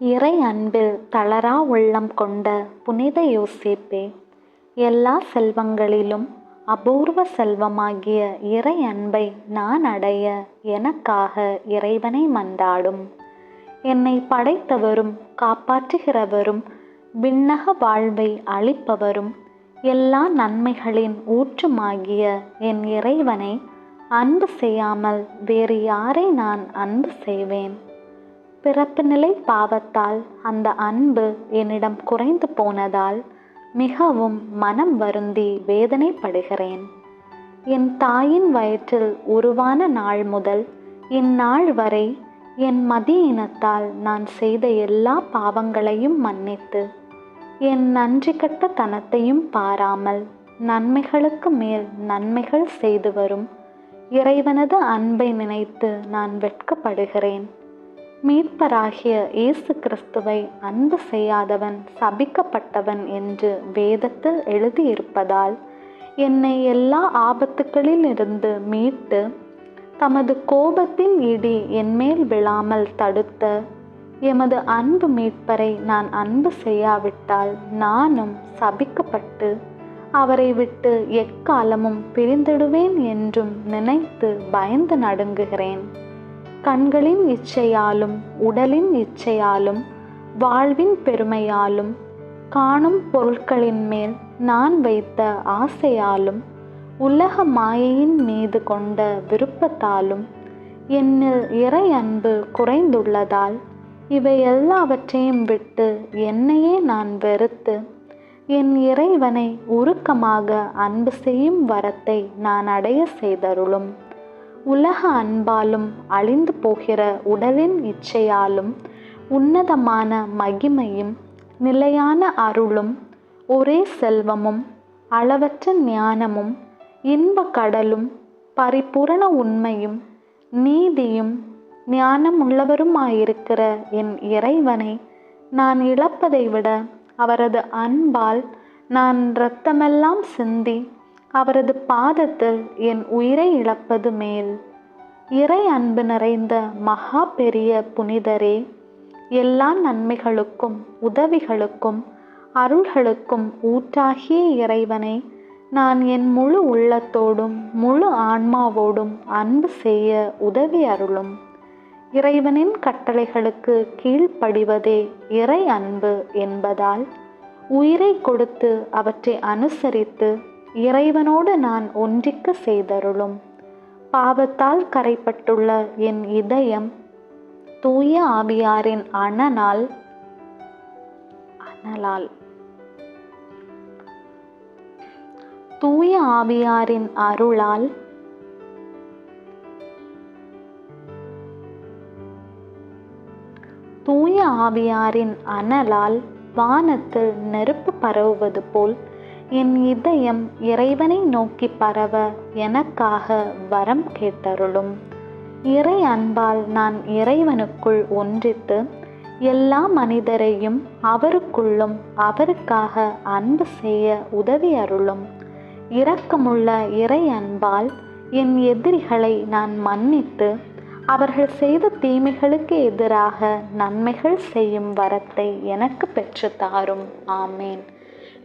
இறை அன்பில் தளரா உள்ளம் கொண்ட புனித யோசேப்பே எல்லா செல்வங்களிலும் அபூர்வ செல்வமாகிய இறை அன்பை நான் அடைய எனக்காக இறைவனை மன்றாடும். என்னை படைத்தவரும் காப்பாற்றுகிறவரும் விண்ணக வாழ்வை அளிப்பவரும் எல்லா நன்மைகளின் ஊற்றுமாகிய என் இறைவனை அன்பு செய்யாமல் வேறு யாரை நான் அன்பு செய்வேன்? பிறப்பு நிலை பாவத்தால் அந்த அன்பு என்னிடம் குறைந்து போனதால் மிகவும் மனம் வருந்தி வேதனைப்படுகிறேன். என் தாயின் வயிற்றில் உருவான நாள் முதல் இந்நாள் வரை என் மதியினத்தால் நான் செய்த எல்லா பாவங்களையும் மன்னித்து என் நன்றி கட்ட தனத்தையும் பாராமல் நன்மைகளுக்கு மேல் நன்மைகள் செய்து வரும் இறைவனது அன்பை நினைத்து நான் வெட்கப்படுகிறேன். மீட்பராகிய இயேசு கிறிஸ்துவை அன்பு செய்யாதவன் சபிக்கப்பட்டவன் என்று வேதத்தில் எழுதியிருப்பதால் என்னை எல்லா ஆபத்துகளிலிருந்து மீட்டு தமது கோபத்தின் இடி என்மேல் விழாமல் தடுத்த எமது அன்பு மீட்பரை நான் அன்பு செய்யாவிட்டால் நானும் சபிக்கப்பட்டு அவரை விட்டு எக்காலமும் பிரிந்திடுவேன் என்றும் நினைத்து பயந்து நடுங்குகிறேன். கண்களின் இச்சையாலும் உடலின் இச்சையாலும் வாழ்வின் பெருமையாலும் காணும் பொருட்களின் மேல் நான் வைத்த ஆசையாலும் உலக மாயையின் மீது கொண்ட விருப்பத்தாலும் என்னில் இறை அன்பு குறைந்துள்ளதால் இவை எல்லாவற்றையும் விட்டு என்னையே நான் வெறுத்து என் இறைவனை உருக்கமாக அன்பு செய்யும் வரத்தை நான் அடைய செய்தருளும். உலக அன்பாலும் அழிந்து போகிற உடலின் இச்சையாலும் உன்னதமான மகிமையும் நிலையான அருளும் ஒரே செல்வமும் அளவற்ற ஞானமும் இன்ப கடலும் பரிபூரண உண்மையும் நீதியும் ஞானமுள்ளவருமாயிருக்கிற என் இறைவனை நான் இழப்பதை விட அவரது அன்பால் நான் இரத்தமெல்லாம் சிந்தி அவரது பாதத்தில் என் உயிரை இழப்பது மேல். இறை அன்பு நிறைந்த மகா பெரிய புனிதரே எல்லா நன்மைகளுக்கும் உதவிகளுக்கும் அருள்களுக்கும் ஊற்றாகிய இறைவனை நான் என் முழு உள்ளத்தோடும் முழு ஆன்மாவோடும் அன்பு செய்ய உதவி அருளும். இறைவனின் கட்டளைகளுக்கு கீழ்ப்படிவதே இறை அன்பு என்பதால் உயிரை கொடுத்து அவற்றை அனுசரித்து இறைவனோடு நான் ஒன்றிக்க செய்தருளும். பாவத்தால் கரைப்பட்டுள்ள என் இதயம் தூய ஆவியாரின் அனனால் அனலால். தூய ஆவியாரின் அருளால் தூய ஆவியாரின் அனலால் வானத்தில் நெருப்பு பரவுவது போல் என் இதயம் இறைவனை நோக்கி பரவ எனக்காக வரம் கேட்டருளும். இறை அன்பால் நான் இறைவனுக்குள் ஒன்றித்து எல்லா மனிதரையும் அவருக்குள்ளும் அவருக்காக அன்பு செய்ய உதவி அருளும். இரக்கமுள்ள இறை அன்பால் என் எதிரிகளை நான் மன்னித்து அவர்கள் செய்த தீமைகளுக்கு எதிராக நன்மைகள் செய்யும் வரத்தை எனக்கு பெற்று தாரும். ஆமேன்.